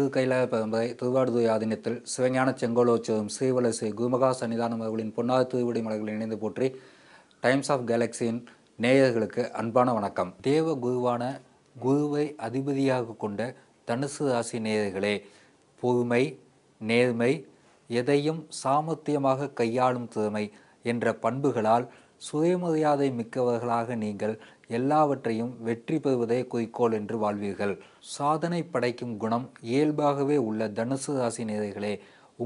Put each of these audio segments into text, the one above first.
திருக்கைலாய பரம்பரை திருவாடுதுறை ஆதீனத்தில் சிவஞான செங்கோலோற்சவம் ஸ்ரீவலசை குருமகா சன்னிதானம் அவர்களின் பொன்னார் திருவிடை மலர்களை இணைந்து போற்றி டைம்ஸ் ஆஃப் கேலக்சியின் நேயர்களுக்கு அன்பான வணக்கம். தேவ குருவான குருவை அதிபதியாக கொண்ட தனுசு ராசி நேயர்களே பொறுமை நேர்மை எதையும் சாமர்த்தியமாக கையாளும் திறமை என்ற பண்புகளால் சுயமரியாதை மிக்கவர்களாக நீங்கள் எல்லாவற்றையும் வெற்றி பெறுவதே குறிக்கோள் என்று வாழ்வீர்கள். சாதனை படைக்கும் குணம் இயல்பாகவே உள்ள தனுசு ராசி நேயர்களே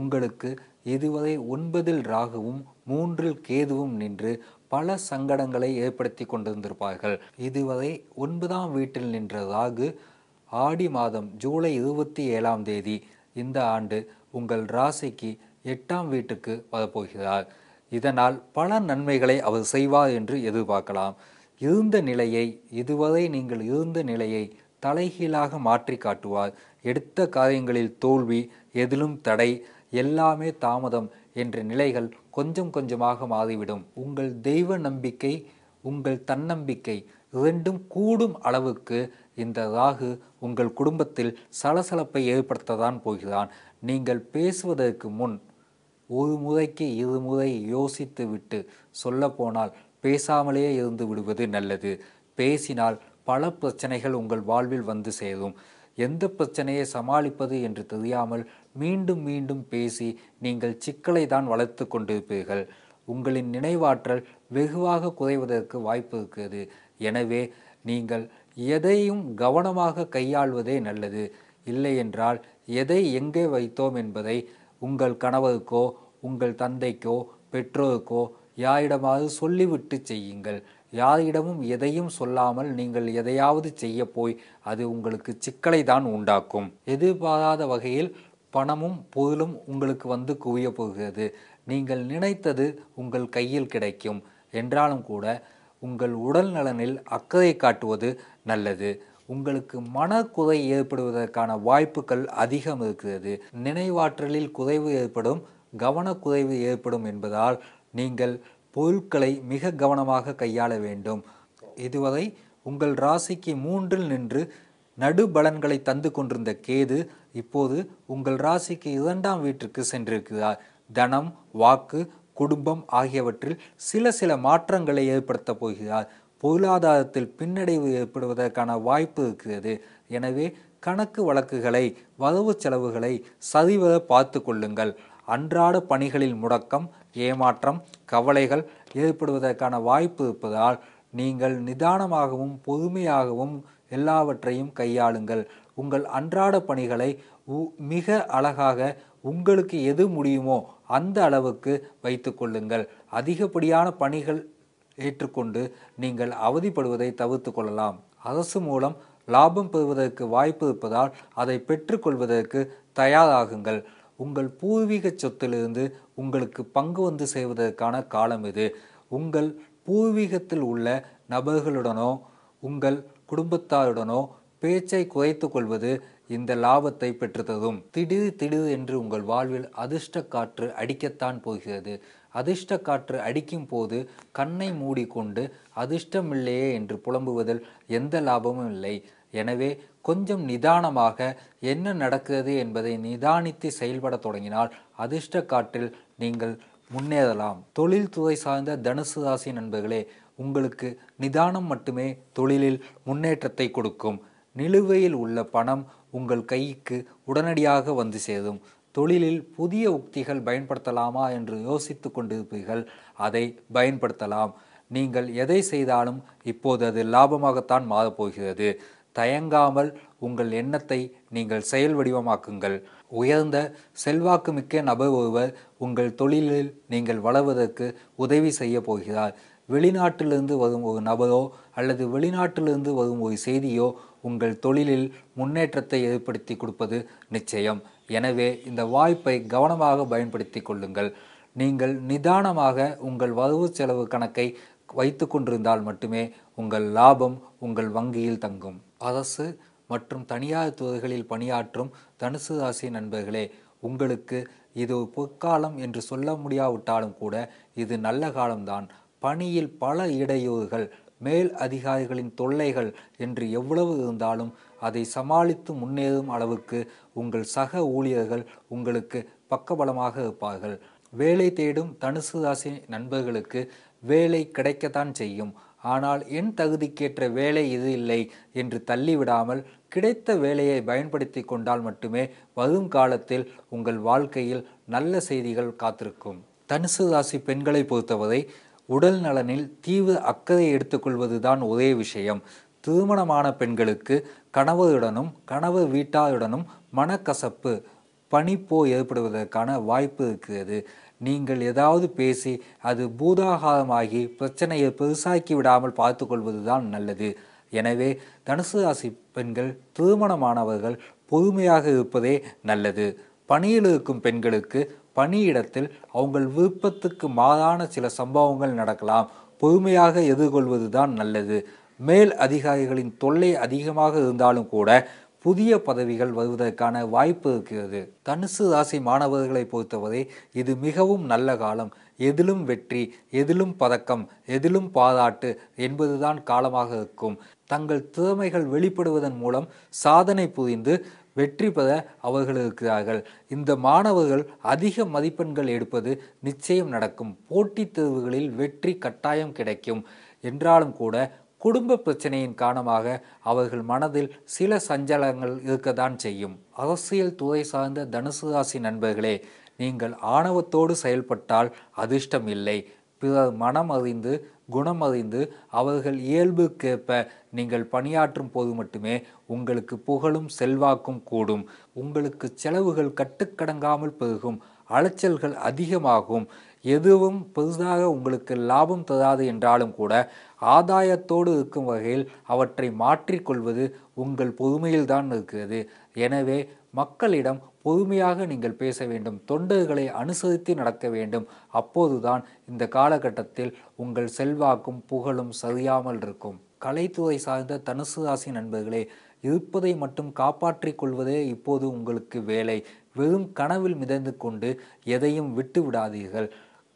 உங்களுக்கு இதுவரை ஒன்பதில் ராகுவும் மூன்றில் கேதுவும் நின்று பல சங்கடங்களை ஏற்படுத்தி கொண்டிருந்திருப்பார்கள். இதுவரை ஒன்பதாம் வீட்டில் நின்ற ராகு ஆடி மாதம் ஜூலை இருபத்தி ஏழாம் தேதி இந்த ஆண்டு உங்கள் ராசிக்கு எட்டாம் வீட்டுக்கு வரப்போகிறார். இதனால் பல நன்மைகளை அவர் செய்வார் என்று எதிர்பார்க்கலாம். இருந்த நிலையை இதுவரை நீங்கள் இருந்த நிலையை தலைகீழாக மாற்றி காட்டுவார். எடுத்த காரியங்களில் தோல்வி எதிலும் தடை எல்லாமே தாமதம் என்ற நிலைகள் கொஞ்சம் கொஞ்சமாக மாறிவிடும். உங்கள் தெய்வ நம்பிக்கை உங்கள் தன்னம்பிக்கை இரண்டும் கூடும் அளவுக்கு இந்த ராகு உங்கள் குடும்பத்தில் சலசலப்பை ஏற்படுத்ததான் போகிறான். நீங்கள் பேசுவதற்கு முன் ஒரு முறைக்கு இருமுறை யோசித்து விட்டு சொல்லப்போனால் பேசாமலே இருந்து விடுவது நல்லது. பேசினால் பல பிரச்சனைகள் உங்கள் வாழ்வில் வந்து சேரும். எந்த பிரச்சனையை சமாளிப்பது என்று தெரியாமல் மீண்டும் மீண்டும் பேசி நீங்கள் சிக்கலை தான் வளர்த்து கொண்டிருப்பீர்கள். உங்களின் நினைவாற்றல் வெகுவாக குறைவதற்கு வாய்ப்பு இருக்கிறது. எனவே நீங்கள் எதையும் கவனமாக கையாள்வதே நல்லது. இல்லையென்றால் எதை எங்கே வைத்தோம் என்பதை உங்கள் கணவருக்கோ உங்கள் தந்தைக்கோ பெற்றோருக்கோ யாரிடமாவது சொல்லிவிட்டு செய்யுங்கள். யாரிடமும் எதையும் சொல்லாமல் நீங்கள் எதையாவது செய்ய போய் அது உங்களுக்கு சிக்கலை தான் உண்டாக்கும். எதிர்பாராத வகையில் பணமும் பொருளும் உங்களுக்கு வந்து குவிய போகிறது. நீங்கள் நினைத்தது உங்கள் கையில் கிடைக்கும். என்றாலும் கூட உங்கள் உடல் நலனில் அக்கறை காட்டுவது நல்லது. உங்களுக்கு மனக்குறை ஏற்படுவதற்கான வாய்ப்புகள் அதிகம் இருக்கிறது. நினைவாற்றலில் குறைவு ஏற்படும். கவனக்குறைவு ஏற்படும் என்பதால் நீங்கள் பொருட்களை மிக கவனமாக கையாள வேண்டும். இதுவரை உங்கள் ராசிக்கு மூன்றில் நின்று நடுபலன்களை தந்து கொண்டிருந்த கேது இப்போது உங்கள் ராசிக்கு இரண்டாம் வீட்டிற்கு சென்றிருக்கிறார். தனம் வாக்கு குடும்பம் ஆகியவற்றில் சில சில மாற்றங்களை ஏற்படுத்தப் போகிறார். பொருளாதாரத்தில் பின்னடைவு ஏற்படுவதற்கான வாய்ப்பு இருக்கிறது. எனவே கணக்கு வழக்குகளை வரவு செலவுகளை சரிவர பார்த்து கொள்ளுங்கள். அன்றாட பணிகளில் முடக்கம் ஏமாற்றம் கவலைகள் ஏற்படுவதற்கான வாய்ப்பு இருப்பதால் நீங்கள் நிதானமாகவும் பொறுமையாகவும் எல்லாவற்றையும் கையாளுங்கள். உங்கள் அன்றாட பணிகளை மிக அழகாக உங்களுக்கு எது முடியுமோ அந்த அளவுக்கு வைத்து கொள்ளுங்கள். அதிகப்படியான பணிகள் ஏற்றுக்கொண்டு நீங்கள் அவதிப்படுவதை தவிர்த்து கொள்ளலாம். அரசு மூலம் லாபம் பெறுவதற்கு வாய்ப்பு இருப்பதால் அதை பெற்றுக்கொள்வதற்கு தயாராகுங்கள். உங்கள் பூர்வீக சொத்திலிருந்து உங்களுக்கு பங்கு வந்து செய்வதற்கான காலம் இது. உங்கள் பூர்வீகத்தில் உள்ள நபர்களுடனோ உங்கள் குடும்பத்தாருடனோ பேச்சை குறைத்து கொள்வது இந்த லாபத்தை பெற்றுத்தரும். திடீர் திடீர் என்று உங்கள் வாழ்வில் அதிர்ஷ்ட காற்று அடிக்கத்தான் போகிறது. அதிர்ஷ்ட காற்று அடிக்கும் போது கண்ணை மூடிக்கொண்டு அதிர்ஷ்டமில்லையே என்று புலம்புவதில் எந்த லாபமும் இல்லை. எனவே கொஞ்சம் நிதானமாக என்ன நடக்கிறது என்பதை நிதானித்து செயல்பட தொடங்கினால் அதிர்ஷ்ட காற்றில் நீங்கள் முன்னேறலாம். தொழில்துறை சார்ந்த தனுசு ராசி நண்பர்களே உங்களுக்கு நிதானம் மட்டுமே தொழிலில் முன்னேற்றத்தை கொடுக்கும். நிலுவையில் உள்ள பணம் உங்கள் கைக்கு உடனடியாக வந்து சேரும். தொழிலில் புதிய உக்திகள் பயன்படுத்தலாமா என்று யோசித்து கொண்டிருப்பீர்கள் அதை பயன்படுத்தலாம். நீங்கள் எதை செய்தாலும் இப்போது அது லாபமாகத்தான் மாறப்போகிறது. தயங்காமல் உங்கள் எண்ணத்தை நீங்கள் செயல் வடிவமாக்குங்கள். உயர்ந்த செல்வாக்கு மிக்க நபர் ஒருவர் உங்கள் தொழிலில் நீங்கள் வளர்வதற்கு உதவி செய்ய போகிறார். வெளிநாட்டிலிருந்து வரும் ஒரு நபரோ அல்லது வெளிநாட்டிலிருந்து வரும் ஒரு செய்தியோ உங்கள் தொழிலில் முன்னேற்றத்தை ஏற்படுத்தி கொடுப்பது நிச்சயம். எனவே இந்த வாய்ப்பை கவனமாக பயன்படுத்தி கொள்ளுங்கள். நீங்கள் நிதானமாக உங்கள் வரவு செலவு கணக்கை வைத்து கொண்டிருந்தால் மட்டுமே உங்கள் லாபம் உங்கள் வங்கியில் தங்கும். அரசு மற்றும் தனியார் துறைகளில் பணியாற்றும் தனுசு ராசி நண்பர்களே உங்களுக்கு இது பொற்காலம் என்று சொல்ல முடியாவிட்டாலும் கூட இது நல்ல காலம்தான். பணியில் பல இடையூறுகள் மேல் அதிகாரிகளின் தொல்லைகள் என்று எவ்வளவு இருந்தாலும் அதை சமாளித்து முன்னேறும் அளவுக்கு உங்கள் சக ஊழியர்கள் உங்களுக்கு பக்கபலமாக இருப்பார்கள். வேலை தேடும் தனுசு ராசி நண்பர்களுக்கு வேலை கிடைக்கத்தான் செய்யும். ஆனால் என் தகுதிக்கேற்ற வேலை இது இல்லை என்று தள்ளிவிடாமல் கிடைத்த வேலையை பயன்படுத்தி கொண்டால் மட்டுமே வரும் காலத்தில் உங்கள் வாழ்க்கையில் நல்ல செய்திகள் காத்திருக்கும். தனுசு ராசி பெண்களை பொறுத்தவரை உடல் நலனில் தீவிர அக்கறை எடுத்துக்கொள்வதுதான் ஒரே விஷயம். திருமணமான பெண்களுக்கு கணவருடனும் கணவர் வீட்டாருடனும் மனக்கசப்பு பனிப்போ ஏற்படுவதற்கான வாய்ப்பு இருக்கிறது. நீங்கள் ஏதாவது பேசி அது பூதாகாரமாகி பிரச்சனையை பெருசாக்கி விடாமல் பார்த்து கொள்வதுதான் நல்லது. எனவே தனுசு ராசி பெண்கள் திருமணமானவர்கள் பொறுமையாக இருப்பதே நல்லது. பணியில் இருக்கும் பெண்களுக்கு பணியிடத்தில் அவங்கள் விருப்பத்துக்கு மாறான சில சம்பவங்கள் நடக்கலாம். பொறுமையாக எதிர்கொள்வதுதான் நல்லது. மேல் அதிகாரிகளின் தொல்லை அதிகமாக இருந்தாலும் கூட புதிய பதவிகள் வருவதற்கான வாய்ப்பு இருக்கிறது. தனுசு ராசி மாணவர்களை பொறுத்தவரை இது மிகவும் நல்ல காலம். எதிலும் வெற்றி எதிலும் பதக்கம் எதிலும் பாராட்டு என்பதுதான் காலமாக இருக்கும். தங்கள் திறமைகள் வெளிப்படுவதன் மூலம் சாதனை புரிந்து வெற்றி பெற அவர்கள் இருக்கிறார்கள். இந்த மாணவர்கள் அதிக மதிப்பெண்கள் எடுப்பது நிச்சயம் நடக்கும். போட்டித் தேர்வுகளில் வெற்றி கட்டாயம் கிடைக்கும். என்றாலும் கூட குடும்ப பிரச்சனையின் காரணமாக அவர்கள் மனதில் சில சஞ்சலங்கள் இருக்கத்தான் செய்யும். அரசியல் துறை சார்ந்த தனுசு ராசி நண்பர்களே நீங்கள் ஆணவத்தோடு செயல்பட்டால் அதிர்ஷ்டம் இல்லை பிறர் மனம் அறிந்து குணம் அறிந்து அவர்கள் இயல்புக்கேற்ப நீங்கள் பணியாற்றும் போது மட்டுமே உங்களுக்கு புகழும் செல்வாக்கும் கூடும். உங்களுக்கு செலவுகள் கட்டுக்கடங்காமல் பெருகும் அலைச்சல்கள் அதிகமாகும். எதுவும் பெரிதாக உங்களுக்கு லாபம் தராது என்றாலும் கூட ஆதாயத்தோடு இருக்கும் வகையில் அவற்றை மாற்றிக்கொள்வது உங்கள் பொறுமையில்தான் இருக்கிறது. எனவே மக்களிடம் பொறுமையாக நீங்கள் பேச வேண்டும் தொண்டர்களை அனுசரித்து நடக்க வேண்டும். அப்போதுதான் இந்த காலகட்டத்தில் உங்கள் செல்வாக்கும் புகழும் சரியாமல் இருக்கும். கலைத்துறை சார்ந்த தனுசு ராசி நண்பர்களே இருப்பதை மட்டும் காப்பாற்றிக் கொள்வதே இப்போது உங்களுக்கு வேலை. வெறும் கனவில் மிதந்து கொண்டு எதையும் விட்டு விடாதீர்கள்.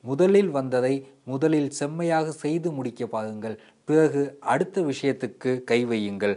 முதலில் வந்ததை முதலில் செம்மையாக செய்து முடிக்க பாருங்கள். பிறகு அடுத்த விஷயத்துக்கு கை வையுங்கள்.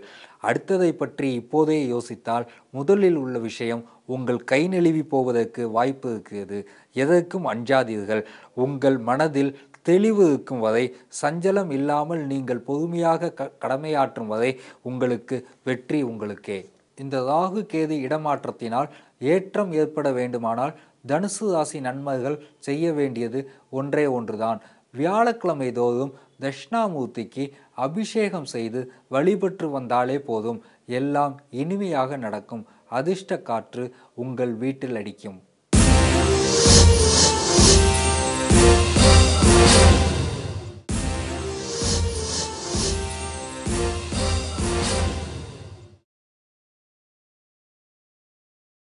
அடுத்ததை பற்றி இப்போதே யோசித்தால் முதலில் உள்ள விஷயம் உங்கள் கை நெழுவி போவதற்கு வாய்ப்பு இருக்கிறது. எதற்கும் அஞ்சாதீர்கள். உங்கள் மனதில் தெளிவு இருக்கும் வரை சஞ்சலம் இல்லாமல் நீங்கள் பொறுமையாக க கடமையாற்றும் வரை உங்களுக்கு வெற்றி உங்களுக்கே. இந்த ராகு கேது இடமாற்றத்தினால் ஏற்றம் ஏற்பட வேண்டுமானால் தனுசு ராசி நன்மைகள் செய்ய வேண்டியது ஒன்றே ஒன்றுதான். வியாழக்கிழமை தோறும் தட்சிணாமூர்த்திக்கு அபிஷேகம் செய்து வழிபட்டு வந்தாலே போதும். எல்லாம் இனிமையாக நடக்கும். அதிர்ஷ்ட காற்று உங்கள் வீட்டில் அடிக்கும்.